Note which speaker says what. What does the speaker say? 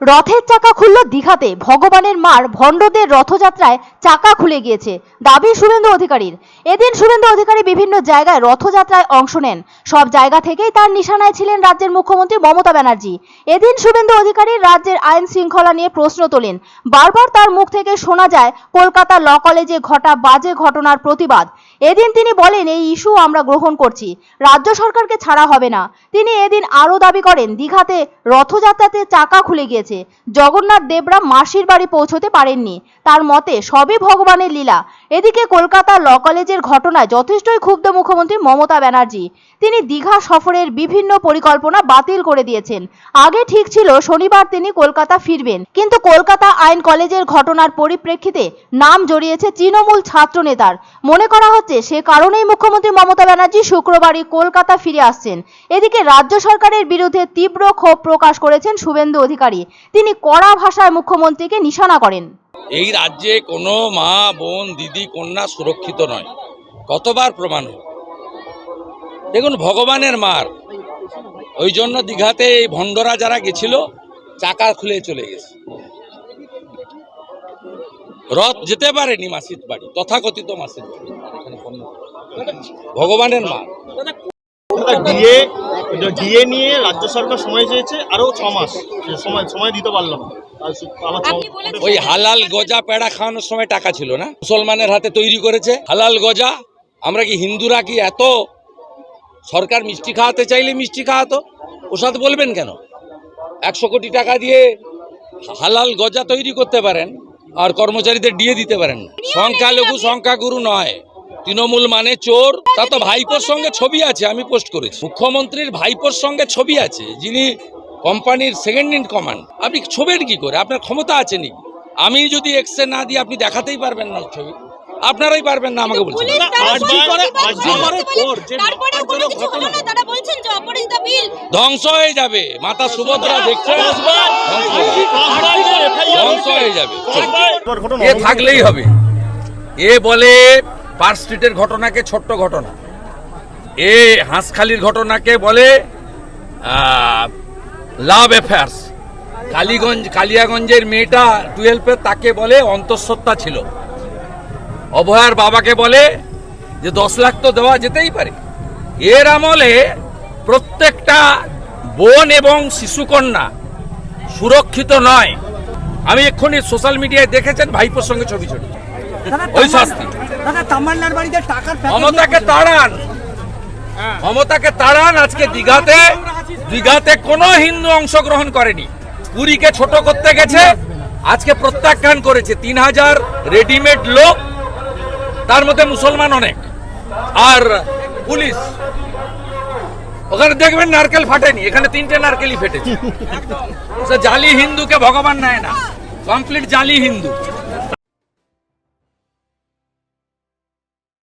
Speaker 1: রথের চাকা খুলল দীঘাতে। ভগবানের মার ভণ্ডদের রথযাত্রায় চাকা খুলে গিয়েছে, দাবি শুভেন্দু অধিকারীর। এদিন শুভেন্দু অধিকারী বিভিন্ন জায়গায় রথযাত্রায় অংশ নেন। সব জায়গা থেকেই তার নিশানায় ছিলেন রাজ্যের মুখ্যমন্ত্রী মমতা ব্যানার্জি। এদিন শুভেন্দু অধিকারী রাজ্যের আইন শৃঙ্খলা নিয়ে প্রশ্ন তোলেন। বারবার তার মুখ থেকে শোনা যায়, কলকাতা ল কলেজে ঘটা বাজে ঘটনার প্রতিবাদ। এদিন তিনি বলেন, এই ইস্যু আমরা গ্রহণ করছি। রাজ্য সরকারকে ছাড়া হবে না। তিনি এদিন আরও দাবি করেন, দীঘাতে রথযাত্রাতে চাকা খুলে গিয়েছে। জগন্নাথ দেবরা মাসির বাড়ি পৌঁছতে পারেননি। তার মতে, সবই ভগবানের লীলা। এদিকে কলকাতা ল কলেজের ঘটনায় যথেষ্টই ক্ষুব্ধ মুখ্যমন্ত্রী মমতা ব্যানার্জি। তিনি দীঘা সফরের বিভিন্ন পরিকল্পনা বাতিল করে দিয়েছেন। আগে ঠিক ছিল শনিবার তিনি কলকাতা ফিরবেন। কিন্তু কলকাতা আইন কলেজের ঘটনার পরিপ্রেক্ষিতে নাম জড়িয়েছে তৃণমূল ছাত্র নেতার মনে করা হচ্ছে সে কারণেই মুখ্যমন্ত্রী মমতা ব্যানার্জি শুক্রবারই কলকাতা ফিরে আসছেন। এদিকে রাজ্য সরকারের বিরুদ্ধে তীব্র ক্ষোভ প্রকাশ করেছেন শুভেন্দু অধিকারী। তিনি কড়া ভাষায় মুখ্যমন্ত্রীকে নিশানা করেন।
Speaker 2: এই রাজ্যে কোনো মা বোন দিদি কন্যা সুরক্ষিত নয়। কতবার প্রমাণ দেখুন ভগবানের মার। ওই জন্য দীঘাতে এই ভণ্ডরা যারা গেছিল চাকা খুলে চলে গেছে। রথ যেতে পারেনি মাসির বাড়ি তথাকথিত মাসির বাড়ি। ভগবানের মা।
Speaker 3: ডিএ ডিএ নিয়ে রাজ্য সরকার সময় চেয়েছে আরও ছ মাস। সময় সময় দিতে পারলাম
Speaker 2: ওই হালাল গজা পেড়া খাওয়ানোর সময় টাকা ছিল না? মুসলমানের হাতে তৈরি করেছে হালাল গজা। আমরা কি হিন্দুরা কি এত? সরকার মিষ্টি খাওয়াতে চাইলে মিষ্টি খাওয়াতো? ওসাদ বলবেন কেন? একশো কোটি টাকা দিয়ে হালাল গজা তৈরি করতে পারেন আর কর্মচারীদের দিয়ে দিতে পারেন না। সংখ্যালঘু সংখ্যাগুরু নয়। তৃণমূল মানে চোর তা তো ভাইপোর সঙ্গে ছবি আছে আমি পোস্ট করেছি। মুখ্যমন্ত্রীর ভাইপোর সঙ্গে ছবি আছে যিনি কোম্পানির সেকেন্ড ইন কমান্ড আপনি ছবির কি করে? আপনার ক্ষমতা আছে নাকি? আমি যদি এক্সে না দিই আপনি দেখাতেই পারবেন না ছবি। আপনারাই পারবেন না আমাকে বলছেন। ধ্বংস হয়ে যাবে। মাতা সুভদ্রা দেখছেন? ধ্বংস হয়ে যাবে। হয়ে এ থাকলেই হবে। এ বলে পার্ক স্ট্রিটের ঘটনাকে ছোট্ট ঘটনা। এ হাঁসখালির ঘটনাকে বলে লাভ অ্যাফেয়ার্স। কালীগঞ্জ, কালিয়াগঞ্জের মেয়েটা টুয়েলভে তাকে বলে অন্তঃসত্ত্বা ছিল। অভয়ার বাবাকে বলে যে দশ লাখ তো দেওয়া যেতেই পারে। এর আমলে প্রত্যেকটা বোন এবং শিশুকন্যা সুরক্ষিত নয়। আমি এক্ষুনি সোশ্যাল মিডিয়ায় দেখেছেন ভাইপোর সঙ্গে ছবি ছবি ওই শাস্তি।
Speaker 4: দাদা তামান্নার বাড়িতে টাকার প্যাকেট
Speaker 2: মমতাকে তাড়ান। মমতাকে তাড়ান আজকে দিঘাতে দিঘাতে কোনো হিন্দু অংশগ্রহণ করেনি। পুরীকে ছোট করতে গেছে। আজকে প্রত্যাখ্যান করেছে। তিন হাজার রেডিমেড লোক। তার মধ্যে মুসলমান অনেক। আর পুলিশ। ওখানে দেখবেন নারকেল ফাটেনি। এখানে তিনটে নারকেলই ফেটেছে। জালি হিন্দুকে ভগবান নেয় না। কমপ্লিট জালি হিন্দু।